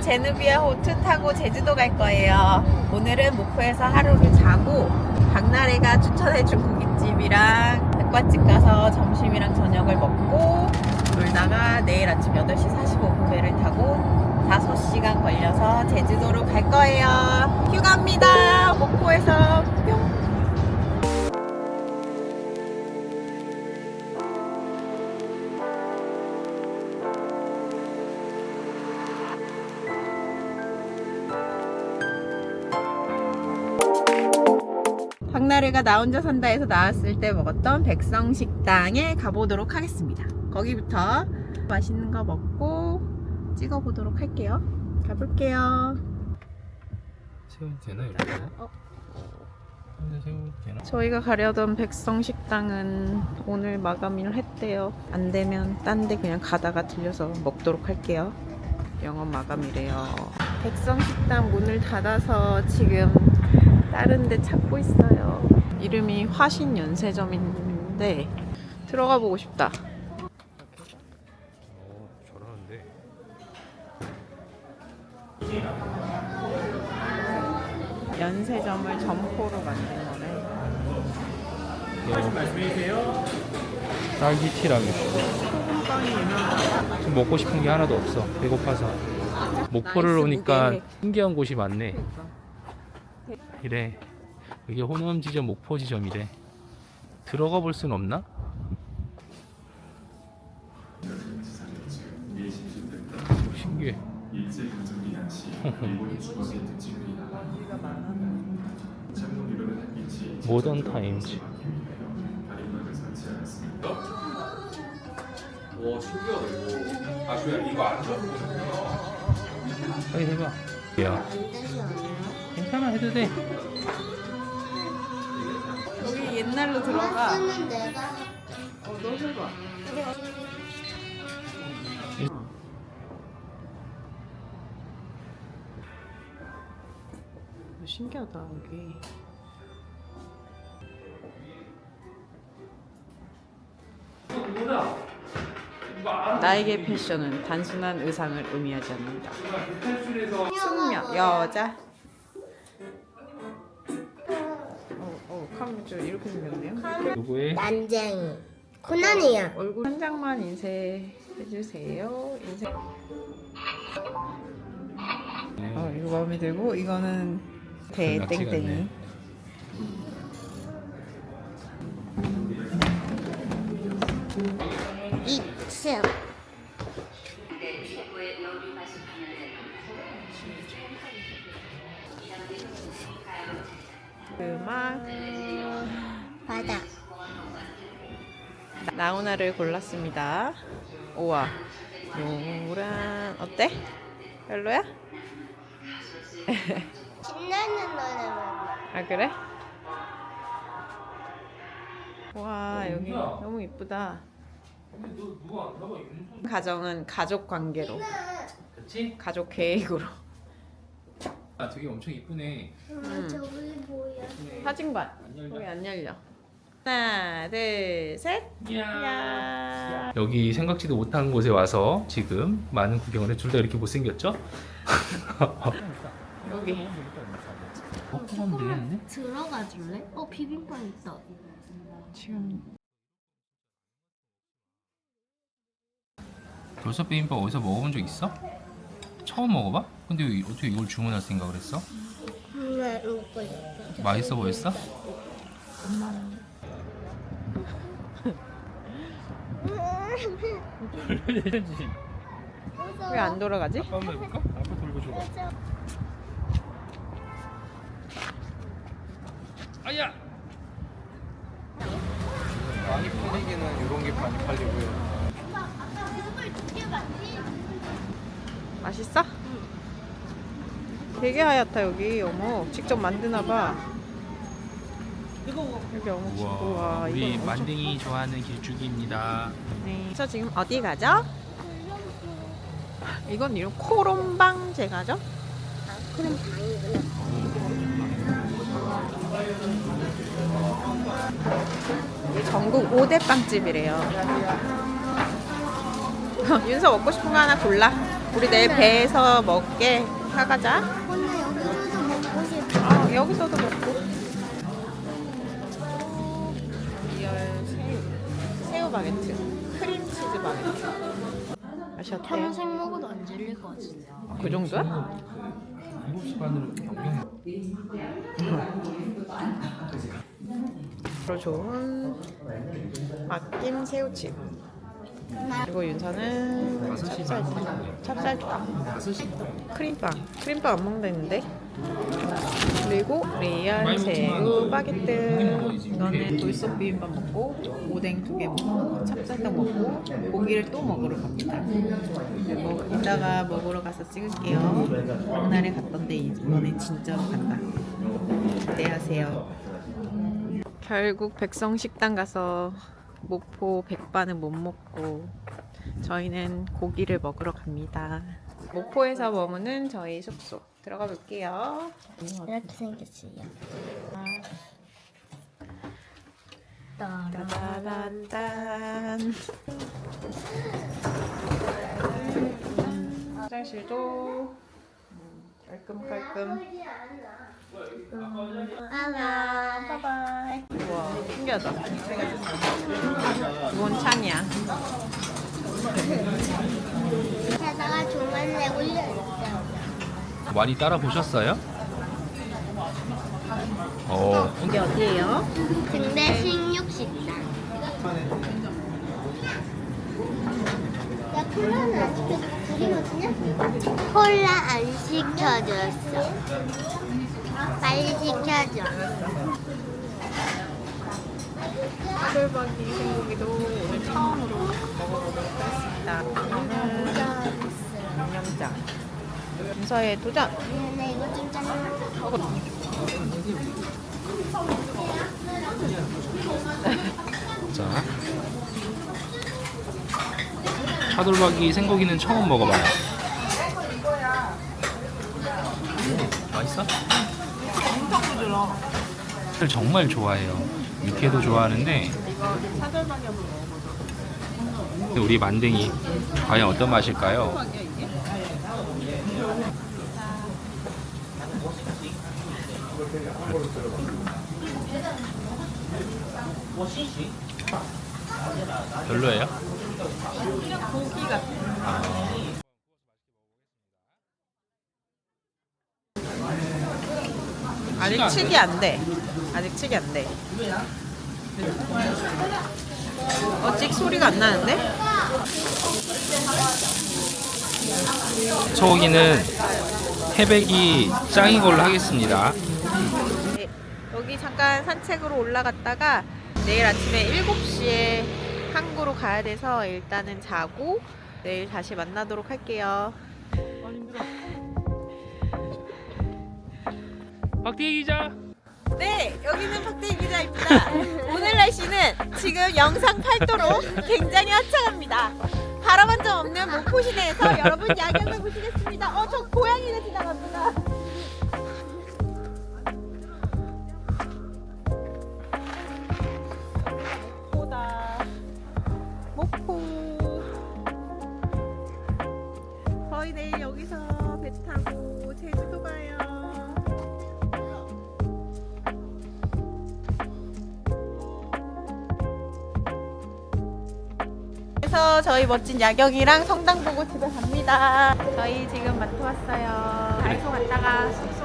제누비아 호트 타고 제주도 갈 거예요. 오늘은 목포에서 하루를 자고 박나래가 추천해준 고깃집이랑 백반집 가서 점심이랑 저녁을 먹고 놀다가 내일 아침 8시 45분 배를 타고 5시간 걸려서 제주도로 갈 거예요. 휴가입니다. 목포에서 박나래가 나 혼자 산다 에서 나왔을 때 먹었던 백성식당에 가보도록 하겠습니다. 거기부터 맛있는 거 먹고 찍어보도록 할게요. 가볼게요. 세워도 되나 이렇게? 어. 저희가 가려던 백성식당은 오늘 마감을 했대요. 안 되면 딴 데 그냥 가다가 들려서 먹도록 할게요. 영업 마감이래요. 백성식당 문을 닫아서 지금 다른 데 찾고 있어요. 이름이 화신 연세점인데 들어가 보고 싶다. 어 잘하는데 연세점을 점포로 만든 거네. 딸기 티라미슈 소금빵이 유명하다. 지금 먹고 싶은 게 하나도 없어 배고파서 목포를 나이스 오니까 무게. 신기한 곳이 많네 이래 이게 호남 지점 목포 지점이래. 들어가 볼 순 없나? 신기해. 모던 타임즈. 와 신기하다 이거. 아 그냥 이거 안 잡고. 빨리 해봐. 야 괜찮아 해도 돼 옛날로 들어가. 쓰는 내가 어, 너 해봐. 어, 신기하다 여기. 나에게 패션은 단순한 의상을 의미하지 않는다. 숙명 여자. 카메라 좀 이렇게 생겼네요. 누구의 난쟁이 코난이야 얼굴 한 장만 인쇄해 주세요. 인쇄. 어, 이거 마음에 들고 이거는 대 낙지 땡땡이. 이승 음악 나훈아를 골랐습니다. 우와. 노란 어때? 별로야? 신나는 노래만 아 그래? 와 여기 너무 이쁘다. 가정은 가족 관계로, 그치? 가족 계획으로. 아 되게 엄청 이쁘네 아 저기 뭐야 사진관. 거기 안 열려. 하나, 둘, 셋. 야. 여기 생각지도 못한 곳에 와서 지금 많은 구경을 해. 둘 다 이렇게 못생겼죠? 여기. 먹고 가면 되겠네? 들어가 줄래? 어 비빔밥 있다 지금 돌솥 비빔밥 어디서 먹어본 적 있어? 처음 먹어봐? 근데 왜 어떻게 이걸 주문할 생각을 했어? 왜 먹고 있어 맛있어 보였어? 왜 안 돌아가지? 한번 해볼까? 아빠 돌고 줘봐 아야! 많이 팔리기는 이런 게 많이 팔리고요 맛있어? 되게 하얗다 여기 어묵 직접 만드나 봐. 여기 어묵 우와, 우와 우리 이거 엄청 좋아하는 길쭉입니다 네. 그래서 지금 어디 가죠? 이건 이런 코롬방 제 가죠? 그럼 방이구나 이게 전국 5대 빵집이래요. 윤서 먹고 싶은 거 하나 골라. 우리 내일 배에서 먹게 사가자. 오늘 여기서도 먹고 싶어. 어, 여기서도 먹고. 바게트. 크림 치즈 바게트. 맛이 어때요? 평생 먹어도 안 질릴 것 같은데. 그 정도야? 7시간으로 경영 로 좋은 맛김 새우칩. 그리고 윤서는 찹쌀, 찹쌀빵. 크림빵. 크림빵 안 먹는다는데. 그리고 새우 바게트. 이거는 돌솥 비빔밥 먹고 오뎅 두 개 먹고 찹쌀떡 먹고 고기를 또 먹으러 갑니다. 그리고 이따가 먹으러 가서 찍을게요. 박날에 갔던데 이번엔 진짜로 간다. 기대하세요. 결국 백성식당 가서 목포 백반은 못 먹고 저희는 고기를 먹으러 갑니다. 목포에서 머무는 저희 숙소 들어가 볼게요. 이렇게 생겼어요. 따라. 따다단단. 화장실도 깔끔깔끔. 바이바이. 우와 신기하다. 이건 찬이야. 게다가 중간에 올려있어요. 많이 따라 보셨어요? 어, 이게 어디예요? 근데 식육식당. 야 콜라는 안 시켜줬어. 둘이거든요? 콜라 안 시켜줬어. 빨리 시켜줘. 차돌박이 생고기도 오늘 처음으로 먹어보도록 하겠습니다. 이거는 양념장. 윤서의 도전! 미안해 이거 좀 잘라. 자. 차돌박이 생고기는 처음 먹어봐요. 오, 맛있어? 엄청 부드러워. 를 정말 좋아해요. 육회도 좋아하는데 먹어보자. 우리 만댕이 과연 어떤 맛일까요? 별로예요? 고기 같아. 아직 칙이 안 돼. 아직 칙이 안 돼. 어, 찍 소리가 안 나는데? 소고기는 태백이 짱인 걸로 하겠습니다. 네, 여기 잠깐 산책으로 올라갔다가 내일 아침에 7시에 항구로 가야 돼서 일단은 자고 내일 다시 만나도록 할게요. 박대기 기자. 네, 여기는 박대희 기자입니다. 오늘 날씨는 지금 영상 8도로 굉장히 화창합니다. 바람 한 점 없는 목포 시내에서 여러분 야경을 보시겠습니다. 어, 저 고양이가 지나갑니다. 그래서 저희 멋진 야경이랑 성당 보고 집에 갑니다. 저희 지금 마트 왔어요. 다이소 갔다가.